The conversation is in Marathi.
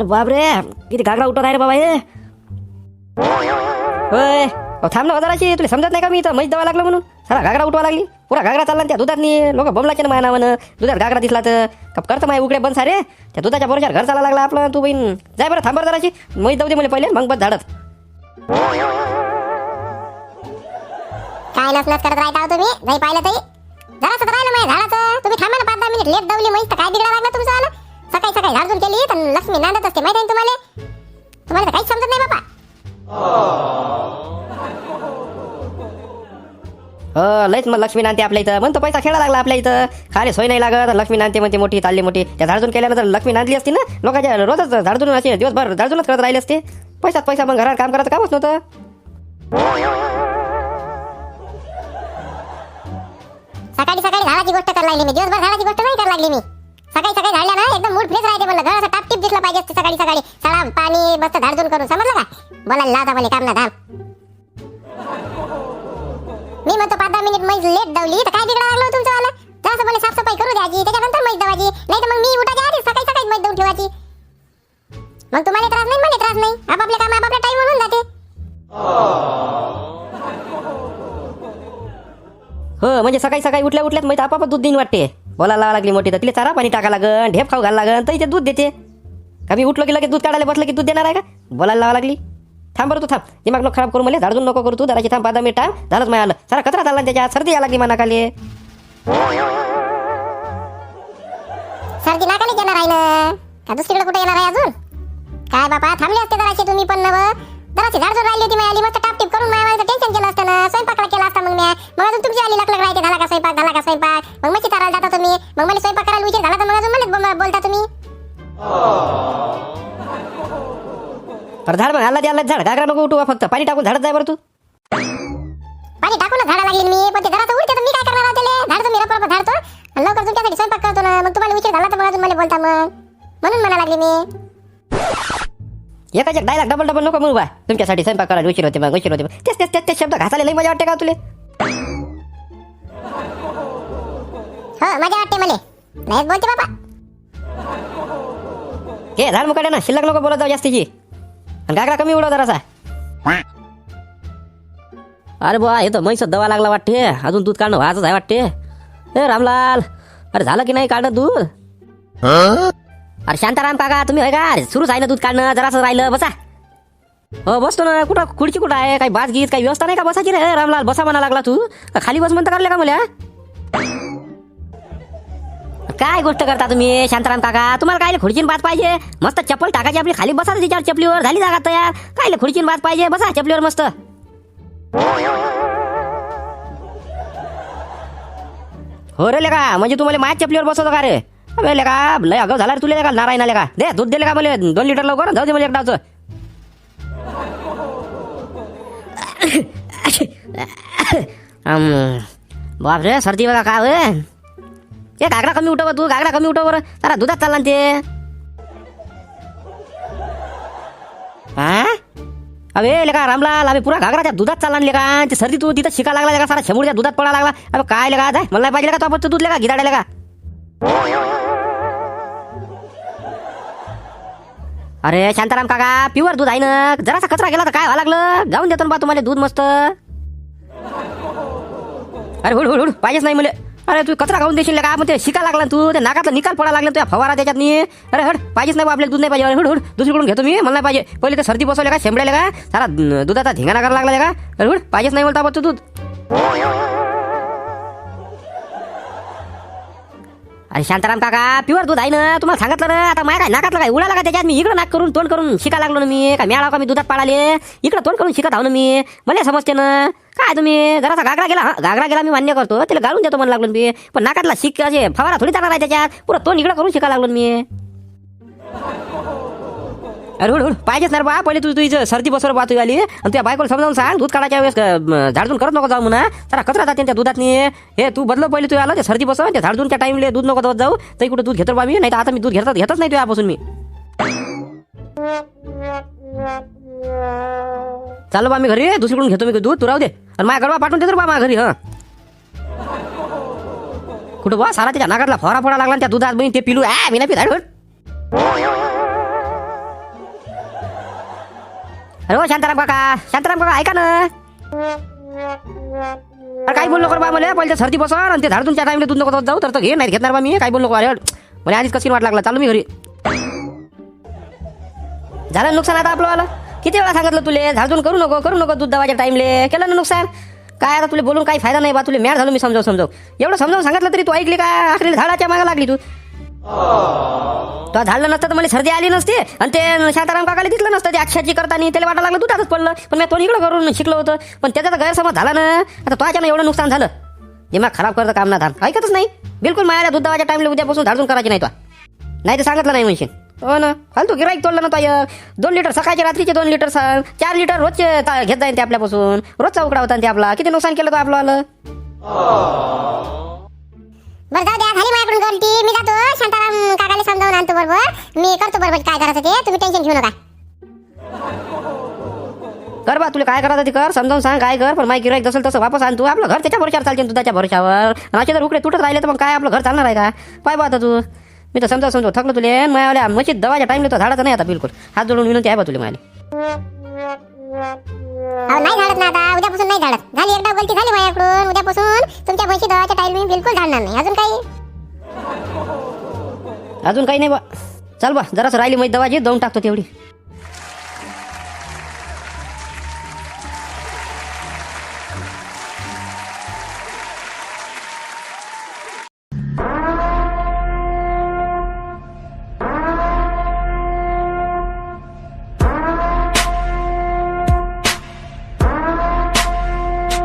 अरे अरे बापरे किती घागरा उठत आहे रे बाबा हे. होय अहो, थांब ना जराशी तुला समजत नाही का मी इथं मैच दवा लागलं म्हणून? सारा घागरा उठवा लागली. पुरा घागरा चालला त्या दुधात नाही लोक बमलाचे ना माझ्या नावानं. दुधात घागरा दिसला तर. कप करतं माझ्या उकडे बंद सारे. त्या दुधाच्या बरोबर घर चाला लागला आपलं तू बहीण. जाय बरं थांब बरं जराशी. जाऊ दे मला पहिले मग बस झाडत. काय नसलच करत राहता हो तुम्ही? नाही पाहिलं तरी. जरासं राहिलं माझ्या झाडाचं. तुम्ही थांबा ना पाच दहा मिनिट. लेट दवली मैच तर काय बिघडा लागला तुमचं आलं? सकाळी सकाळी झाडून केली तर लक्ष्मी नांदत असते माहिती आहे ना तुम्हाला? तुम्हाला तर काहीच समजत नाही बाबा. लयच मग लक्ष्मी नांदते आपल्या इथं. म्हणतो पैसा खेळा लागला आपल्या इथं. खाली सोय नाही लागत. लक्ष्मी नांदते म्हणते मोठी चालली मोठी. त्या झाडून केल्यानंतर लक्ष्मी नांदली असती ना लोकांच्या रोजच झाडून असे दिवसभर झाडूनच करत राहिले असते. पैसाच पैसा मग घरात काम करायचं कामच नव्हतं. सकाळी सकाळी झाडाची गोष्ट करायला लागली मी. दिवसभर झाडाची गोष्ट नाही करायला लागली मी. सकाळी सकाळी झाडल्या ना एकदम मूड फ्रेश राहते म्हणलं. घर टाप टिप दिसलं पाहिजे असते सकाळी सकाळी. सळा पाणी मस्त झाडझूड करून. समजलं का? बोलायला लावता मला काम ना धाम. मी म्हणतो पाच दहा मिनिट मैस लेट दवली तर काय बिघडा लागलो हो तुमचं वाला जरासं मला साफसफाई करू द्यायची. त्याच्यानंतर मैस दवायची नाही तर मग मी उठाच्या आधी सकाळी सकाळी मैस देऊन ठेवायची. मग तुम्हाला त्रास नाही मला त्रास नाही. आपापले काम आपापल्या टाइम होऊन जाते. हो म्हणजे सकाळी सकाळी उठल्या उठल्यात मैत आपाप दूध दिन वाटते. बोलायला लावा लागली मोठी तर तिला चारा पाणी टाका लागन ढेप खाऊ घाला लागन तर इथे दूध देते. का मी उठलो की लगेच दूध काढायला बसलं की दूध देणार आहे का? बोलायला लावा लागली. थांब बरं तू थांब. दिमाग नको खराब करू मला झाडून नको करू तू जराची थांब पाच मी टाइम झालंच माझ्या आलं सारा कचरा झाला त्याच्या त्याच्यात सर्दी यायला लागली मना खाली सर्दी नाकाने येणार आहे ना? का दुसरीकडे कुठे येणार आहे अजून? काय बापा थांबले असते जराशी तुम्ही पण नव. जराशी झाडझूड राहिली होती माझी मस्त टापटीप करून माझ्या टेन्शन केलं असतं ना. स्वयंपाकला केला असता मग मी मग अजून तुमची आली लकलक राहते झाला का स्वयंपाक झाला का स्वयंपाक? मग मला स्वयंपाक करायला उशीर झाला तर मग अजून बोल- बोलता तुम्ही. झाड मग आला द्यायला झाड. घागरा नको उठवा फक्त. पाणी टाकून झाडत जाय बरं तू. पाणी टाकूनच झाडा लागली मी पण ते जरा उडते तर मी काय करणार आहे त्याले? झाड तुम्ही रपर झाडतो. आणि लवकर तुमच्यासाठी स्वयंपाक करतो ना. मग तुम्हाला उशीर झाला तर मग अजून मला बोलता मग. म्हणून म्हणा लागली मी. एकाच एक डायलॉग डबल डबल नको म्हणू बा. तुमच्यासाठी स्वयंपाक करायला उशीर होते मग उशीर होते मग. तेच तेच तेच तेच शब्द घासायला लई मजा वाटते का तुले? हो मजा वाटते मला. नाही बोलते बाबा. हे झाड मुकाट्या ना शिल्लक नको बोलत जाऊ जास्तीची. आणि गागरा कमी उडव जरासा. अरे बुवा हे तर म्हैस दवा लागला वाटते. अजून दूध काढणं व्हायचंच आहे वाटते. ए रामलाल अरे झालं की नाही काढणं दूध? अरे शांताराम काका तुम्ही होय का? अरे सुरूच आहे ना दूध काढणं जरासं राहिलं बसा. हो बसतो ना. कुठं खुर्ची कुठं आहे? काही बाज गीत काही व्यवस्था नाही का? बसायची रे रामलाल बसा म्हणा लागला तू. खाली बस म्हणता काढले का मला काय गोष्ट करता तुम्ही शांताराम काका? तुम्हाला काय खुर्चीन बात पाहिजे? मस्त चप्पल टाकायची आपली खाली बसा ना तिच्यावर चपलीवर झाली जागा तयार. काय खुर्चीन बात पाहिजे? बसा चपलीवर मस्त. हो रे लेका म्हणजे तुम्हाला माझ्या चपलीवर बसवतो का रे? अबे लेका लय अगं झाला रे तुला लेका नारायणा लेका. दे दूध दिले का मला? दोन लिटर लवकर जाऊ दे मला एकदाचं बाप रे सर्दी बघा काय होय ए घागरा कमी उठव तू घागरा कमी उठव बरं. जरा दुधात चालला ना ते. हा अबे लेका रामलाल अबे पुरा घागरा त्या दुधात चालला लेका ते सर्दी तू तिथं शिका लागला लेका सारा शेमूड दुधात पडा लागला. अबे काय लेका जाय मला नाही पाहिजे का तो आपण दूध लेका गिराडे लेका अरे शांताराम काका प्युअर दूध आहे ना. जरासा कचरा गेला तर काय व्हायला लागलं? जाऊन देतो ना बा तुम्हाला दूध मस्त. अरे हुड हुड हुड पाहिजेच नाही मला. अरे तू कचरा खाऊन देशील का? मग ते शिका लागला तू. ते नाकातला निकाल पडा लागला तुझ्या फवारा त्याच्यात नी. अरे हड पाहिजेच नाही आपल्याला दूध नाही पाहिजे. हड हड दुसरीकडून घेतो मी. मला पाहिजे. पहिले ते सर्दी बसवले का शेंबड्याला का? सारा दुधाचा धिंगाणा करायला लागला का? अरे हड पाहिजेच नाही बोलता तू दूध. अरे शांताराम काका प्युअर दूध आहे ना? तुम्हाला सांगितलं ना? आता माय काय नाकातलं काय? उडाला का त्याच्यात मी? इकडं नाक करून तोंड करून शिका लागलो ना मी. काय मिळाला का मी दुधात पाळाले इकडं तोंड करून शिकत आहो ना मी. मला समजते ना. काय तुम्ही? जरासा घागरा गेला हा? घागरा गेला मी मान्य करतो. त्याला घालून देतो मला लागलो मी. पण नाकातला शिक असे फवारा थोडी जाणार आहे त्याच्यात. पुरं तोंड इकडं करून शिका लागलो मी. अरे हुड पाहिजेच ना बा पहिले तू तुझी सर्दी बसवर बा तुझी आली. आणि तुझ्या बायकोला समजावून सांग दूध काढायच्या वेळेस झाडून करत नको जाऊ म्हणा. जरा कचरा जाते त्या दुधात हे तू बदल पहिले तू आला ते सर्दी बसव त्या झाडझूनच्या टाइमले दूध नको देत जाऊ. तर कुठे दूध घेतो बा मी नाही तर आता मी दूध घेतात घेतच नाही तुझ्यापासून मी. चालू बा मी घरी दुसरीकडून घेतो मी दूध तू राहू दे. आणि माझ्या गरबा पाठवून देतो बा माझ्या घरी हा. कुठं बा सारा त्याच्या नागातला फवारा फोडा लागला आणि त्या दुधात बहीण ते पिलू आहे मी नाही पित हो शांताराम काका. शांताराम काका ऐका ना. अरे काय बोललो कर बा मला. पहिले सर्दी बसवा आणि ते झाडूनच्या टाइमला दूध नको जाऊ. तर घे नाही घेणार बा मी. काय बोललो अरे मला आधीच कशी वाट लागला. चालू मी घरी. झालं नुकसान आता आपलं वाला किती वेळा सांगितलं तुले? झाडून करू नको करू नको दूध दवाच्या टाइमले केलं ना नुकसान? काय आता तुला बोलून काही फायदा नाही बा. तुला मॅड झालो मी समजावून समजाव एवढं समजावून सांगितलं तरी तू ऐकली का? आखरी झाडाच्या मागे लागली तू. तो झालं नसतं तर मला सर्दी आली नसती. आणि ते शांताराम काकाला दिसलं नसतं ते अक्षाची करताना त्याला वाटायला लागलं दुधातच पडलं. पण मी तो इकडं करून शिकलो होतं. पण त्याचा तर गैरसमज झाला ना. आता तो ना एवढं नुकसान झालं. दिमाग खराब करतं काम ना धान ऐकतच नाही. बिलकुल मायाला दूध दवाच्या टाइमला उद्यापासून झाडून करायची नाही तो. नाही तर सांगितलं नाही म्हणशील. हो ना. फालतू गिराईक तोडलं ना तो. दोन लिटर सकाळचे रात्रीचे दोन लिटर सा- चार लिटर रोजचे घेत जाईन ते आपल्यापासून. रोजचा उकडा होता ते आपला. किती नुकसान केलं तो आपलं आलं? बरं जाऊ द्या झाली माझ्याकडून गलती. मी जातो शांताराम काकाला समजावून आणतो बरोबर. मी करतो बरोबर काय करायचं ते. तुम्ही टेन्शन घेऊ नका. कर बा तुला काय करायचं ते कर. समजावून सांग काय कर. पण माहिती गिराईक जसं तसं वापस आण तू. आपलं घर त्याच्या भरोशावर चालते दुधाच्या भरोशावर आणि जर उकडे तुटत राहिले तर मग काय आपलं घर चालणार आहे का? पाय बा आता तू. मी तर समजा समजा थकलो तुले. मायावल्या मशीद दवाच्या टाईमला तर झाडाचं नाही आता बिलकुल. हात जोडून विनंती आहे बा तुला मायला. अहो नाही झाडत ना आता. उद्यापासून नाही झाडत. झाली एकदा गलती झाली माझ्याकडून. उद्यापासून तुमच्या म्हशी दवाच्या टाईल मी बिलकुल झाडणार नाही. अजून काही? अजून काही नाही बा. चल बा जरासं राहिली माझी दवाची देऊन टाकतो तेवढी.